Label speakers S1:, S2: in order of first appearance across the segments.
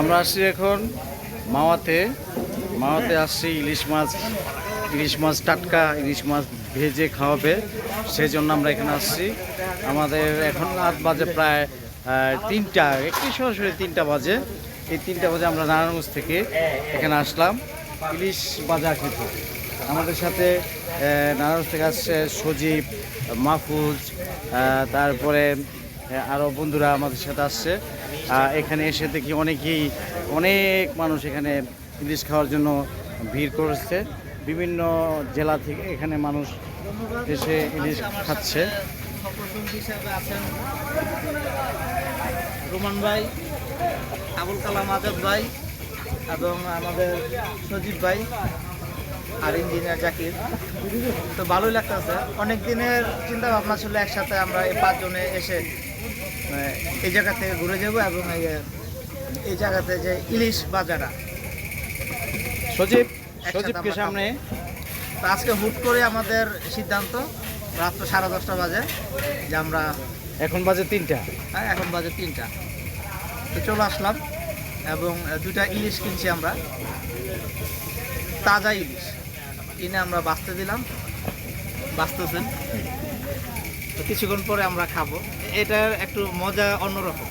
S1: আমরা আসছি এখন মাওয়াতে। মাওয়াতে আসছি ইলিশ মাছ ইলিশ মাছ টাটকা, ইলিশ মাছ ভেজে খাওয়াবে। সেই জন্য আমরা এখানে আসছি। আমাদের এখন রাত বাজে প্রায় তিনটা, একটি সরাসরি তিনটা বাজে। এই তিনটা বাজে আমরা নারায়ণগঞ্জ থেকে এখানে আসলাম। ইলিশ বাজার খেতে আমাদের সাথে নারায়ণগঞ্জ থেকে আসছে সজীব, মাহফুজ তারপরে আরও বন্ধুরা আমাদের সাথে আসছে। এখানে এসে দেখি অনেকেই, অনেক মানুষ এখানে ইলিশ খাওয়ার জন্য ভিড় করেছে। বিভিন্ন জেলা থেকে এখানে মানুষ এসে ইলিশ খাচ্ছে।
S2: রোমান ভাই, আবুল কালাম আজাদ ভাই এবং আমাদের সজীব ভাই আর ইঞ্জিনিয়ার জাকির। তো ভালোই লাগতেছে। অনেক দিনের চিন্তা ভাবনা ছিল একসাথে আমরা এই পাঁচজনে এসে এই জায়গা থেকে ঘুরে যাব এবং এই এই জায়গাতে যে ইলিশ বাজারা
S1: সজীব সজীবকে সামনে।
S2: তো আজকে হুট করে আমাদের সিদ্ধান্ত রাত্র সাড়ে দশটা বাজে যে আমরা
S1: এখন বাজে তিনটা।
S2: হ্যাঁ এখন বাজে তিনটা। তো চলে আসলাম এবং দুইটা ইলিশ কিনছি আমরা। তাজা ইলিশ। কিনে আমরা বাঁচতে দিলাম। বাঁচতেছেন। তো কিছুক্ষণ পরে আমরা খাব। এটার একটু মজা অন্যরকম।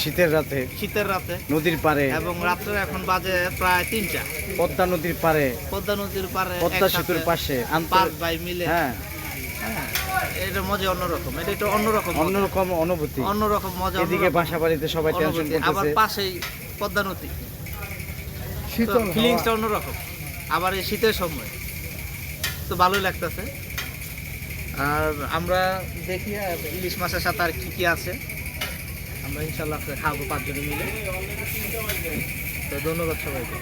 S1: শীতের রাতে?
S2: শীতের রাতে।
S1: নদীর পারে
S2: এবং রাত্রে এখন বাজে প্রায় তিনটা।
S1: পদ্মা নদীর পারে
S2: পদ্মা নদীর পারে
S1: পদ্মা সেতুর পাশে?
S2: পাঁচ ভাই মিলে।
S1: হ্যাঁ।
S2: হ্যাঁ এটা মজা অন্যরকম এটা একটু অন্যরকম মজা।
S1: অন্যরকম অনুভূতি।
S2: অন্যরকম মজা
S1: এদিকে বাসা বাড়িতে সবাই টেনশন।
S2: আবার পাশেই পদ্মা নদী।
S1: শীতল
S2: ফিলিংসটা অন্যরকম। আবার এই শীতের সময়। তো ভালোই লাগতেছে। আর আমরা দেখি ইলিশ মাছের সাথে আর কি কি আছে। আমরা ইনশাল্লাহ খাব পাঁচজনে মিলে। তো ধন্যবাদ সবাইকে।